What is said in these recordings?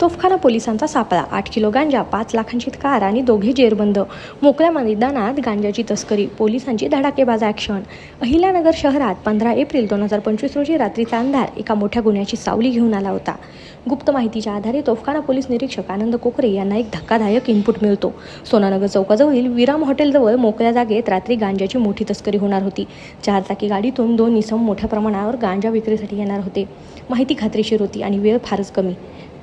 तोफखाना पोलिसांचा सापळा. आठ किलो गांजा पाच लाखांची कार आणि दोघे जेरबंद. मोकळ्या मैदानात गांजाची तस्करी. पोलिसांची धडाकेबाज ॲक्शन अहिल्यानगर शहरात पंधरा एप्रिल दोन हजार पंचवीस रोजी रात्रीचा अंधार एका मोठ्या गुन्ह्याची सावली घेऊन आला होता. गुप्त माहितीच्या आधारे तोफखाना पोलीस निरीक्षक आनंद कोकरे यांना एक धक्कादायक इनपुट मिळतो. सोनानगर चौकाजवळील विराम हॉटेलजवळ मोकळ्या जागेत रात्री गांजाची मोठी तस्करी होणार होती. चार चाकी गाडीतून दोन इसम मोठ्या प्रमाणावर गांजा विक्रीसाठी येणार होते. माहिती खात्रीशीर होती आणि वेळ फारच कमी.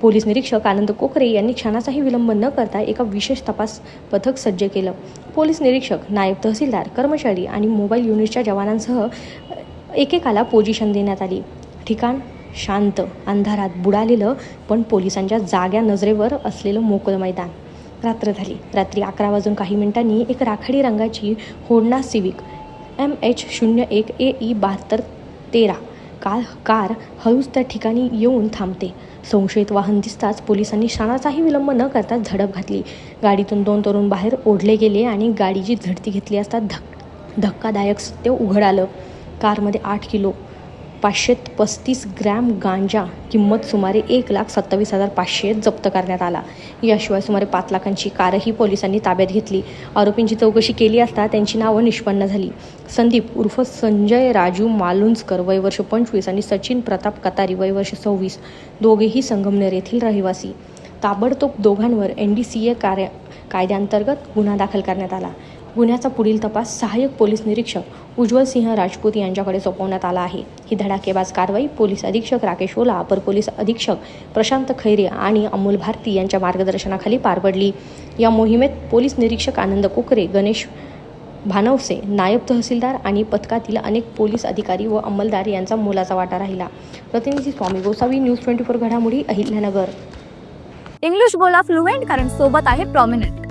पोलीस निरीक्षक आनंद कोकरे यांनी क्षणाचाही विलंब न करता एका विशेष तपास पथक सज्ज केलं. पोलीस निरीक्षक नायब तहसीलदार कर्मचारी आणि मोबाईल युनिटच्या जवानांसह एकेकाला पोझिशन देण्यात आली. ठिकाण शांत अंधारात बुडालेलं पण पोलिसांच्या जाग्या नजरेवर असलेलं मोकळं मैदान. रात्र झाली. रात्री अकरा वाजून काही मिनिटांनी एक राखाडी रंगाची होडना सिविक एम एच शून्य एक ए ई बहात्तर तेरा काल कार हळूच त्या ठिकाणी येऊन थांबते. संशयित वाहन दिसताच पोलिसांनी क्षणाचाही विलंब न करता झडप घातली. गाडीतून दोन तरुण बाहेर ओढले गेले आणि गाडीची झडती घेतली असता धक धक्कादायक सत्य उघड आलं. कारमध्ये आठ किलो पाचशे पस्तीस ग्रॅम गांजा किंमत सुमारे एक लाख सत्तावीस हजार पाचशे जप्त करण्यात आला. याशिवाय सुमारे पाच लाखांची कारही पोलिसांनी ताब्यात घेतली. आरोपींची चौकशी केली असता त्यांची नावं निष्पन्न झाली. संदीप उर्फ संजय राजू मालुंजकर वय वर्ष पंचवीस आणि सचिन प्रताप कतारी वय वर्ष सव्वीस. दोघेही संगमनेर येथील रहिवासी. ताबडतोब दोघांवर एन डी सी ए कार्य कायद्याअंतर्गत गुन्हा दाखल करण्यात आला. गुन्ह्याचा पुढील तपास सहाय्यक पोलीस निरीक्षक उज्ज्वल सिंह राजपूत यांच्याकडे सोपवण्यात आला आहे. ही धडाकेबाज कारवाई पोलीस अधीक्षक राकेश ओला अपर पोलीस अधीक्षक प्रशांत खैरे आणि अमोल भारती यांच्या मार्गदर्शनाखाली पार पडली या मोहिमेत पोलीस निरीक्षक आनंद कोकरे गणेश भानवसे नायब तहसीलदार आणि पथकातील अनेक पोलीस अधिकारी व अंमलदार यांचा मोलाचा वाटा राहिला. प्रतिनिधी Swami Gosavi news twenty four घडामोडी अहिल्यानगर. इंग्लिश बोला फ्लुएंट कारण सोबत आहे प्रॉमिनंट